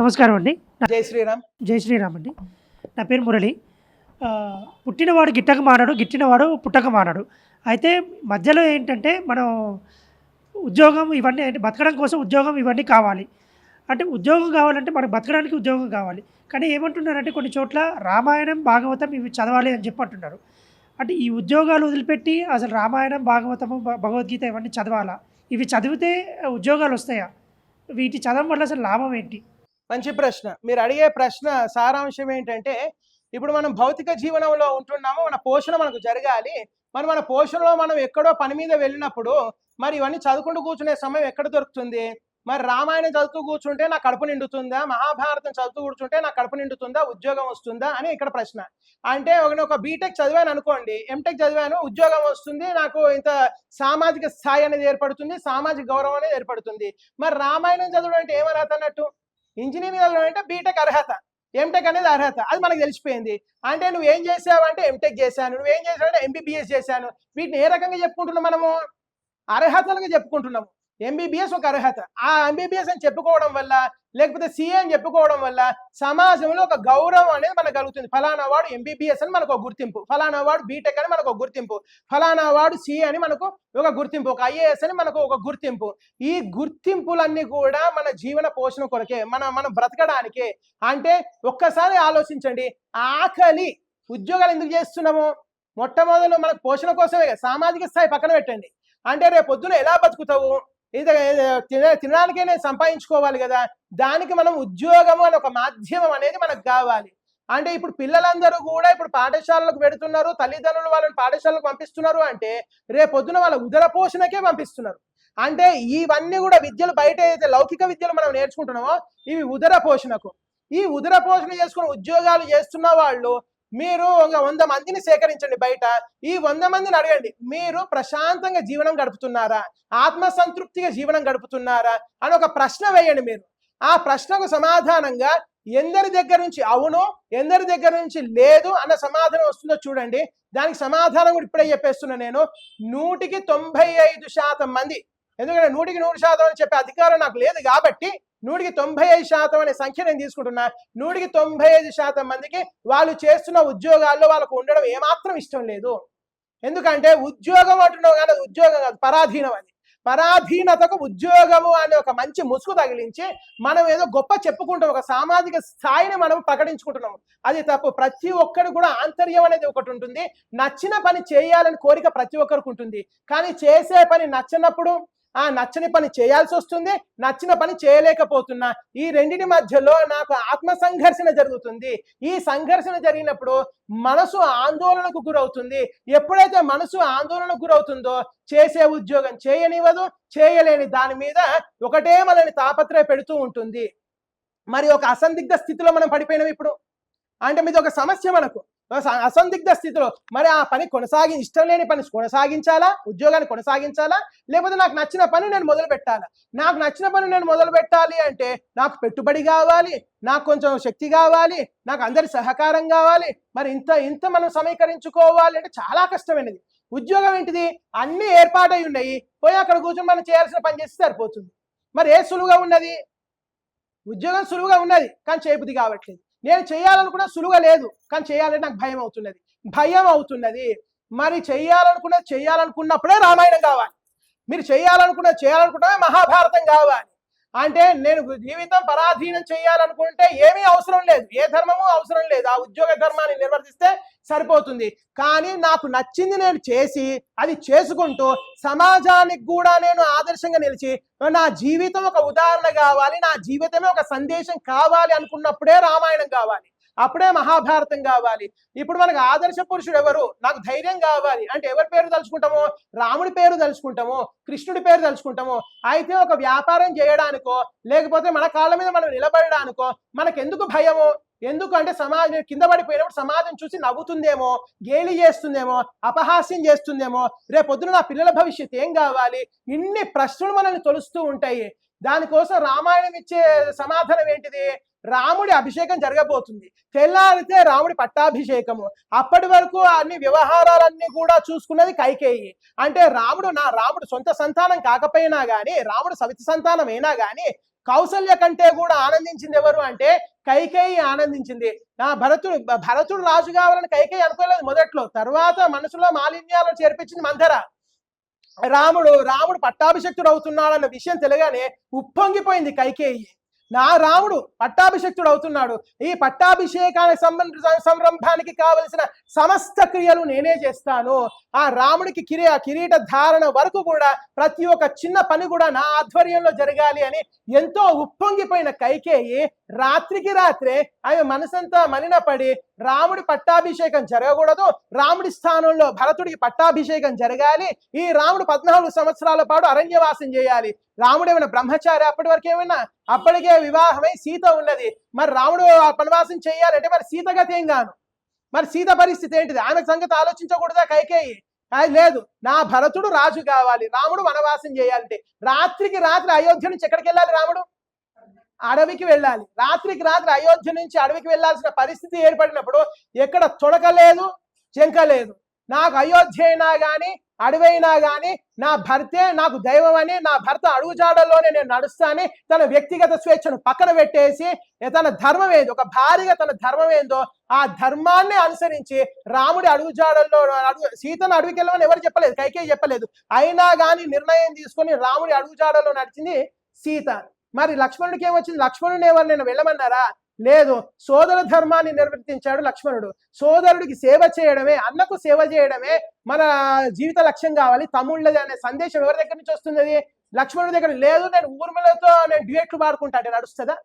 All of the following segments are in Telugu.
నమస్కారం అండి. జై శ్రీరామ్. జై శ్రీరామ్ అండి. నా పేరు మురళి. పుట్టినవాడు గిట్టక మానాడు గిట్టినవాడు పుట్టక మానాడు. అయితే మధ్యలో ఏంటంటే మనం ఉద్యోగం ఇవన్నీ అంటే బతకడం కోసం ఉద్యోగం ఇవన్నీ కావాలి. అంటే ఉద్యోగం కావాలంటే మనకు బతకడానికి ఉద్యోగం కావాలి. కానీ ఏమంటున్నారంటే కొన్ని చోట్ల రామాయణం భాగవతం ఇవి చదవాలి అని చెప్పి అంటున్నారు. అంటే ఈ ఉద్యోగాలు వదిలిపెట్టి అసలు రామాయణం భాగవతము భగవద్గీత ఇవన్నీ చదవాలా? ఇవి చదివితే ఉద్యోగాలు వస్తాయా? వీటి చదవడం వల్ల అసలు లాభం ఏంటి? మంచి ప్రశ్న. మీరు అడిగే ప్రశ్న సారాంశం ఏంటంటే ఇప్పుడు మనం భౌతిక జీవనంలో ఉంటున్నాము మన పోషణ మనకు జరగాలి. మరి మన పోషణలో మనం ఎక్కడో పని మీద వెళ్ళినప్పుడు మరి ఇవన్నీ చదువుకుంటూ కూర్చునే సమయం ఎక్కడ దొరుకుతుంది? మరి రామాయణం చదువుతూ కూర్చుంటే నా కడుపు నిండుతుందా? మహాభారతం చదువుతూ కూర్చుంటే నా కడుపు నిండుతుందా? ఉద్యోగం వస్తుందా? అని ఇక్కడ ప్రశ్న. అంటే ఒక బీటెక్ చదివాను అనుకోండి ఎంటెక్ చదివాను ఉద్యోగం వస్తుంది నాకు ఇంత సామాజిక స్థాయి అనేది ఏర్పడుతుంది సామాజిక గౌరవం అనేది ఏర్పడుతుంది. మరి రామాయణం చదవడం అంటే ఏం ఇంజనీరింగ్ అంటే బీటెక్ అర్హత ఎంటెక్ అనేది అర్హత. అది మనకు తెలిసిపోయింది. అంటే నువ్వు ఏం చేసావు అంటే ఎంటెక్ చేశాను. నువ్వు ఏం చేసావు అంటే ఎంబీబీఎస్ చేశాను. వీటిని ఏ రకంగా చెప్పుకుంటున్నాం మనము? అర్హతలుగా చెప్పుకుంటున్నాము. ఎంబీబీఎస్ ఒక అర్హత. ఆ ఎంబీబీఎస్ అని చెప్పుకోవడం వల్ల లేకపోతే సిఏ అని చెప్పుకోవడం వల్ల సమాజంలో ఒక గౌరవం అనేది మనకు కలుగుతుంది. ఫలానా వాడు ఎంబీబీఎస్ అని మనకు ఒక గుర్తింపు. ఫలానా వాడు బీటెక్ అని మనకు ఒక గుర్తింపు. ఫలానా వాడు సీఏ అని మనకు ఒక గుర్తింపు. ఒక ఐఏఎస్ అని మనకు ఒక గుర్తింపు. ఈ గుర్తింపులన్నీ కూడా మన జీవన పోషణ కొరకే మన మనం బ్రతకడానికే. అంటే ఒక్కసారి ఆలోచించండి. ఆకలి. ఉద్యోగాలు ఎందుకు చేస్తున్నాము? మొట్టమొదలు మనకు పోషణ కోసమే సామాజిక స్థాయి పక్కన పెట్టండి. అంటే రేపు పొద్దున ఎలా బతుకుతావు? ఇది తిన తినడానికే నేను సంపాదించుకోవాలి కదా. దానికి మనం ఉద్యోగము అని ఒక మాధ్యమం అనేది మనకు కావాలి. అంటే ఇప్పుడు పిల్లలందరూ కూడా ఇప్పుడు పాఠశాలలకు పెడుతున్నారు తల్లిదండ్రులు వాళ్ళని పాఠశాలకు పంపిస్తున్నారు అంటే రేపు పొద్దున వాళ్ళ ఉదర పోషణకే పంపిస్తున్నారు. అంటే ఇవన్నీ కూడా విద్యలు బయట అయితే లౌకిక విద్యలు మనం నేర్చుకుంటున్నామో ఇవి ఉదర పోషణకు ఈ ఉదర పోషణ చేసుకుని ఉద్యోగాలు చేస్తున్న వాళ్ళు మీరు ఒక వంద మందిని సేకరించండి బయట. ఈ వంద మందిని అడగండి మీరు ప్రశాంతంగా జీవనం గడుపుతున్నారా? ఆత్మసంతృప్తిగా జీవనం గడుపుతున్నారా? అని ఒక ప్రశ్న వేయండి మీరు. ఆ ప్రశ్నకు సమాధానంగా ఎందరి దగ్గర నుంచి అవును ఎందరి దగ్గర నుంచి లేదు అన్న సమాధానం వస్తుందో చూడండి. దానికి సమాధానం కూడా ఇప్పుడే చెప్పేస్తున్నా నేను. నూటికి తొంభై ఐదు శాతం మంది ఎందుకంటే నూటికి నూరు శాతం అని చెప్పే అధికారం నాకు లేదు కాబట్టి నూటికి తొంభై ఐదు శాతం అనే సంఖ్య నేను తీసుకుంటున్నా. నూటికి తొంభై ఐదు శాతం మందికి వాళ్ళు చేస్తున్న ఉద్యోగాల్లో వాళ్ళకు ఉండడం ఏమాత్రం ఇష్టం లేదు. ఎందుకంటే ఉద్యోగం అంటున్నావు కానీ ఉద్యోగం కాదు పరాధీనం అది. పరాధీనతకు ఉద్యోగము అనే ఒక మంచి ముసుగు తగిలించి మనం ఏదో గొప్ప చెప్పుకుంటాం ఒక సామాజిక స్థాయిని మనం ప్రకటించుకుంటున్నాం. అది తప్పు. ప్రతి ఒక్కరు కూడా ఆంతర్యం అనేది ఒకటి ఉంటుంది. నచ్చిన పని చేయాలని కోరిక ప్రతి ఒక్కరికి ఉంటుంది. కానీ చేసే పని నచ్చినప్పుడు ఆ నచ్చని పని చేయాల్సి వస్తుంది నచ్చిన పని చేయలేకపోతున్నా. ఈ రెండిటి మధ్యలో నాకు ఆత్మ సంఘర్షణ జరుగుతుంది. ఈ సంఘర్షణ జరిగినప్పుడు మనసు ఆందోళనకు గురవుతుంది. ఎప్పుడైతే మనసు ఆందోళనకు గురవుతుందో చేసే ఉద్యోగం చేయనివ్వదు చేయలేని దాని మీద ఒకటే మనల్ని తాపత్రయ పెడుతూ ఉంటుంది. మరి ఒక అసందిగ్ధ స్థితిలో మనం పడిపోయినాం ఇప్పుడు. అంటే మీద ఒక సమస్య మనకు. అసందిగ్ధ స్థితిలో మరి ఆ పని కొనసాగి ఇష్టం లేని పని కొనసాగించాలా? ఉద్యోగాన్ని కొనసాగించాలా? లేకపోతే నాకు నచ్చిన పని నేను మొదలు పెట్టాలా? నాకు నచ్చిన పని నేను మొదలు పెట్టాలి అంటే నాకు పెట్టుబడి కావాలి నాకు కొంచెం శక్తి కావాలి నాకు అందరి సహకారం కావాలి. మరి ఇంత ఇంత మనం సమీకరించుకోవాలి అంటే చాలా కష్టమైనది. ఉద్యోగం ఏంటిది? అన్ని ఏర్పాటై ఉన్నాయి. పోయి అక్కడ కూర్చొని మనం చేయాల్సిన పని చేస్తే సరిపోతుంది. మరి ఏ సులువుగా ఉన్నది? ఉద్యోగం సులువుగా ఉన్నది కానీ చేయబుద్ధి కావట్లేదు. నేను చేయాలనుకున్న సులువుగా లేదు కానీ చేయాలంటే నాకు భయం అవుతున్నది. భయం అవుతున్నది. మరి చేయాలనుకున్న చేయాలనుకున్నప్పుడే రామాయణం కావాలి. మీరు చేయాలనుకున్న చేయాలనుకుంటే మహాభారతం కావాలి. అంటే నేను జీవితం పరాధీనం చేయాలనుకుంటే ఏమీ అవసరం లేదు. ఏ ధర్మము అవసరం లేదు. ఆ ఉద్యోగ ధర్మాన్ని నిర్వర్తిస్తే సరిపోతుంది. కానీ నాకు నచ్చింది నేను చేసి అది చేసుకుంటూ సమాజానికి కూడా నేను ఆదర్శంగా నిలిచి నా జీవితం ఒక ఉదాహరణ కావాలి నా జీవితమే ఒక సందేశం కావాలి అనుకున్నప్పుడే రామాయణం కావాలి. అప్పుడే మహాభారతం కావాలి. ఇప్పుడు మనకు ఆదర్శ పురుషుడు ఎవరు? నాకు ధైర్యం కావాలి. అంటే ఎవరి పేరు తలుచుకుంటామో? రాముడి పేరు తలుచుకుంటాము? కృష్ణుడి పేరు తలుచుకుంటాము? అయితే ఒక వ్యాపారం చేయడానికో లేకపోతే మన కాళ్ళ మీద మనం నిలబడడానికో మనకు ఎందుకు భయము? ఎందుకు అంటే సమాజం కింద పడిపోయినప్పుడు సమాజం చూసి నవ్వుతుందేమో? గేలి చేస్తుందేమో? అపహాస్యం చేస్తుందేమో? రేపొద్దున నా పిల్లల భవిష్యత్ ఏం కావాలి? ఇన్ని ప్రశ్నలు మనల్ని తొలుస్తూ ఉంటాయి. దానికోసం రామాయణం ఇచ్చే సమాధానం ఏంటిది? రాముడి అభిషేకం జరగబోతుంది. తెల్లారితే రాముడి పట్టాభిషేకము. అప్పటి వరకు అన్ని వ్యవహారాలన్నీ కూడా చూసుకున్నది కైకేయి. అంటే రాముడు నా రాముడు సొంత సంతానం కాకపోయినా కానీ రాముడు సవిత సంతానం అయినా కానీ కౌసల్య కంటే కూడా ఆనందించింది ఎవరు అంటే కైకేయి ఆనందించింది. నా భరతుడు భరతుడు రాజు కావాలని కైకేయి అనుకోలేదు మొదట్లో. తర్వాత మనసులో మాలిన్యాలను చేర్పించింది మంధర. రాముడు రాముడు పట్టాభిషక్తుడు అవుతున్నాడన్న విషయం తెలియగానే ఉప్పొంగిపోయింది కైకేయి. నా రాముడు పట్టాభిషక్తుడు అవుతున్నాడు. ఈ పట్టాభిషేకానికి సంబంధ సంరంభానికి కావలసిన సమస్త క్రియలు నేనే చేస్తాను. ఆ రాముడికి కిరీ కిరీట ధారణ వరకు కూడా ప్రతి ఒక్క చిన్న పని కూడా నా ఆధ్వర్యంలో జరగాలి అని ఎంతో ఉప్పొంగిపోయిన కైకేయి రాత్రికి రాత్రే ఆమె మనసంతా మలినపడి రాముడి పట్టాభిషేకం జరగకూడదు రాముడి స్థానంలో భరతుడికి పట్టాభిషేకం జరగాలి ఈ రాముడు పద్నాలుగు సంవత్సరాల పాటు అరణ్యవాసం చేయాలి. రాముడు ఏమైనా బ్రహ్మచారి అప్పటి వరకు ఏమైనా అప్పటికే వివాహమై సీత ఉన్నది. మరి రాముడు వనవాసం చేయాలంటే మరి సీత గతి ఏం గాను? మరి సీత పరిస్థితి ఏంటిది? ఆమె సంగతి ఆలోచించకూడదా కైకేయి? లేదు. నా భరతుడు రాజు కావాలి. రాముడు వనవాసం చేయాలంటే రాత్రికి రాత్రి అయోధ్య నుంచి ఎక్కడికి వెళ్ళాలి రాముడు? అడవికి వెళ్ళాలి. రాత్రికి రాత్రి అయోధ్య నుంచి అడవికి వెళ్ళాల్సిన పరిస్థితి ఏర్పడినప్పుడు ఎక్కడ తొడక లేదు చెంక లేదు. నాకు అయోధ్య అయినా గాని అడవైనా గాని నా భర్తే నాకు దైవం అని నా భర్త అడుగుజాడల్లోనే నేను నడుస్తాని తన వ్యక్తిగత స్వేచ్ఛను పక్కన పెట్టేసి తన ధర్మం ఏందో ఒక భార్యగా తన ధర్మం ఏందో ఆ ధర్మాన్ని అనుసరించి రాముడి అడుగుజాడల్లో అడుగు సీతను అడవికి వెళ్ళమని ఎవరు చెప్పలేదు కైకే చెప్పలేదు. అయినా కానీ నిర్ణయం తీసుకొని రాముడి అడుగుజాడల్లో నడిచింది సీత. మరి లక్ష్మణుడికి ఏమొచ్చింది లక్ష్మణుని ఎవరు నేను వెళ్ళమన్నారా? లేదు సోదర ధర్మాన్ని నిర్వర్తించాడు లక్ష్మణుడు. సోదరుడికి సేవ చేయడమే అన్నకు సేవ చేయడమే మన జీవిత లక్ష్యం కావాలి. తమ్ముళ్ళది అనే సందేశం ఎవరి దగ్గర నుంచి వస్తుంది లక్ష్మణుడి దగ్గర లేదు నేను ఊర్మిళతో నేను డ్యూయట్లు పాడుకుంటా అంటే నడుస్తుందా?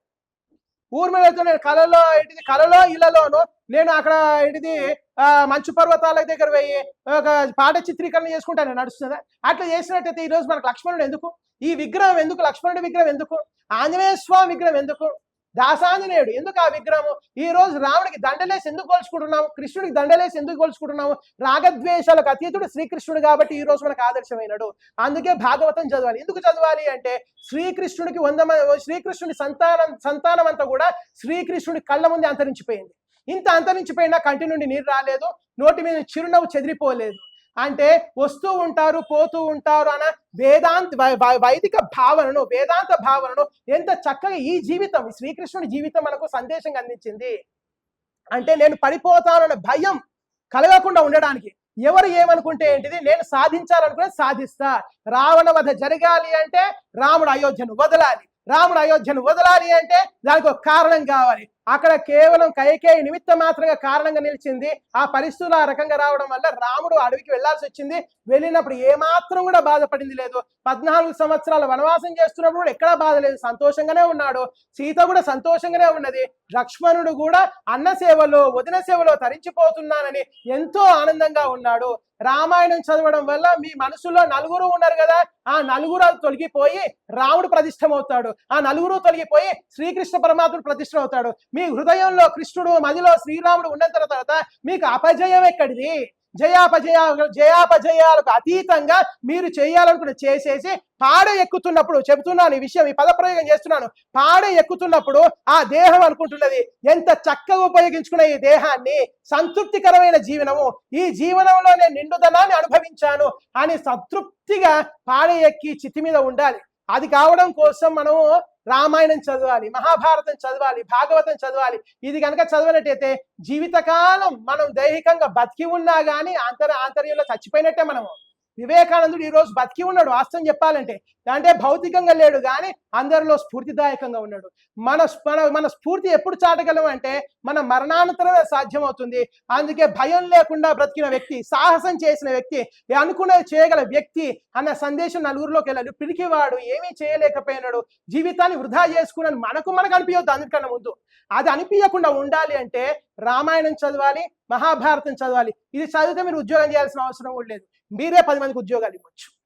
ఊర్మిళతో నేను కలలో ఏంటిది కలలో ఇళ్ళలోను నేను అక్కడ ఏంటిది ఆ, మంచు పర్వతాల దగ్గర పోయి ఒక పాట చిత్రీకరణ చేసుకుంటా నేను నడుస్తుందా? అట్లా చేసినట్టయితే ఈ రోజు మనకు లక్ష్మణుడు ఎందుకు? ఈ విగ్రహం ఎందుకు? లక్ష్మణుడి విగ్రహం ఎందుకు? ఆంజనేయ స్వామి విగ్రహం ఎందుకు? దాసాంజనేయుడు. ఎందుకు ఆ విగ్రహము? ఈ రోజు రాముడికి దండలేసి ఎందుకు కొలుచుకుంటున్నాము? కృష్ణుడికి దండలేసి ఎందుకు కోల్చుకుంటున్నాము? రాగద్వేషాలకు అతీతుడు శ్రీకృష్ణుడు కాబట్టి ఈ రోజు మనకు ఆదర్శమైనడు. అందుకే భాగవతం చదవాలి. ఎందుకు చదవాలి అంటే శ్రీకృష్ణుడికి వంద శ్రీకృష్ణుడి సంతానం సంతానం అంతా కూడా శ్రీకృష్ణుడి కళ్ళ ముందే అంతరించిపోయింది. ఇంత అంతరించిపోయినా కంటి నుండి నీరు రాలేదు. నోటి మీద చిరునవ్వు చెదిరిపోలేదు. అంటే వస్తూ ఉంటారు పోతూ ఉంటారు అన్న వేదాంత వైదిక భావనను వేదాంత భావనను ఎంత చక్కగా ఈ జీవితం శ్రీకృష్ణుడి జీవితం మనకు సందేశం అందించింది. అంటే నేను పడిపోతానన్న భయం కలగకుండా ఉండడానికి. ఎవరు ఏమనుకుంటే ఏంటిది? నేను సాధించాలనుకునే సాధిస్తా. రావణ వధ జరగాలి అంటే రాముడు అయోధ్యను వదలాలి. రాముడు అయోధ్యను వదలాలి అంటే దానికి ఒక కారణం కావాలి. అక్కడ కేవలం కైకేయి నిమిత్త మాత్రంగా కారణంగా నిలిచింది. ఆ పరిస్థితులు ఆ రకంగా రావడం వల్ల రాముడు అడవికి వెళ్ళాల్సి వచ్చింది. వెళ్ళినప్పుడు ఏమాత్రం కూడా బాధపడింది లేదు. పద్నాలుగు సంవత్సరాల వనవాసం చేస్తున్నప్పుడు కూడా ఎక్కడా బాధ లేదు. సంతోషంగానే ఉన్నాడు. సీత కూడా సంతోషంగానే ఉన్నది. లక్ష్మణుడు కూడా అన్న సేవలో వదిన సేవలో తరించిపోతున్నానని ఎంతో ఆనందంగా ఉన్నాడు. రామాయణం చదవడం వల్ల మీ మనసులో నలుగురు ఉన్నారు కదా. ఆ నలుగురు తొలగిపోయి రాముడు ప్రతిష్టమవుతాడు. ఆ నలుగురు తొలగిపోయి శ్రీకృష్ణ పరమాత్ముడు ప్రతిష్టమవుతాడు. మీ హృదయంలో కృష్ణుడు మదిలో శ్రీరాముడు ఉన్న తర్వాత మీకు అపజయం ఎక్కడిది? జయాపజయ జయాపజయాలకు అతీతంగా మీరు చేయాలనుకున్న చేసేసి పాడ ఎక్కుతున్నప్పుడు చెబుతున్నాను ఈ విషయం ఈ పదప్రయోగం చేస్తున్నాను. పాడ ఎక్కుతున్నప్పుడు ఆ దేహం అనుకుంటున్నది. ఎంత చక్కగా ఉపయోగించుకున్న ఈ దేహాన్ని సంతృప్తికరమైన జీవనము. ఈ జీవనంలో నేను నిండుదనాన్ని అనుభవించాను అని సంతృప్తిగా పాడ ఎక్కి చితి మీద ఉండాలి. అది కావడం కోసం మనము రామాయణం చదవాలి మహాభారతం చదవాలి భాగవతం చదవాలి. ఇది కనుక చదవనట్టయితే జీవితకాలం మనం దైహికంగా బతికి ఉన్నా కానీ అంతర ఆంతర్యంలో చచ్చిపోయినట్టే మనము. వివేకానందుడు ఈ రోజు బతికి ఉన్నాడు. వాస్తవం చెప్పాలంటే అంటే భౌతికంగా లేడు కానీ అందరిలో స్ఫూర్తిదాయకంగా ఉన్నాడు. మన మన మన స్ఫూర్తి ఎప్పుడు చాటగలం అంటే మన మరణానంతరమే సాధ్యమవుతుంది. అందుకే భయం లేకుండా బ్రతికిన వ్యక్తి సాహసం చేసిన వ్యక్తి అనుకునేది చేయగల వ్యక్తి అన్న సందేశం నలుగురిలోకి వెళ్ళాడు పిరికివాడు ఏమీ చేయలేకపోయినాడు. జీవితాన్ని వృధా చేసుకున్నాను మనకు మనకు అనిపించద్దు. అందుకన్నా ముందు. అది అనిపించకుండా ఉండాలి అంటే రామాయణం చదవాలి మహాభారతం చదవాలి. ఇది చదివితే మీరు ఉద్యోగం చేయాల్సిన అవసరం కూడా లేదు. మీరే పది మందికి ఉద్యోగాలు ఇవ్వచ్చు.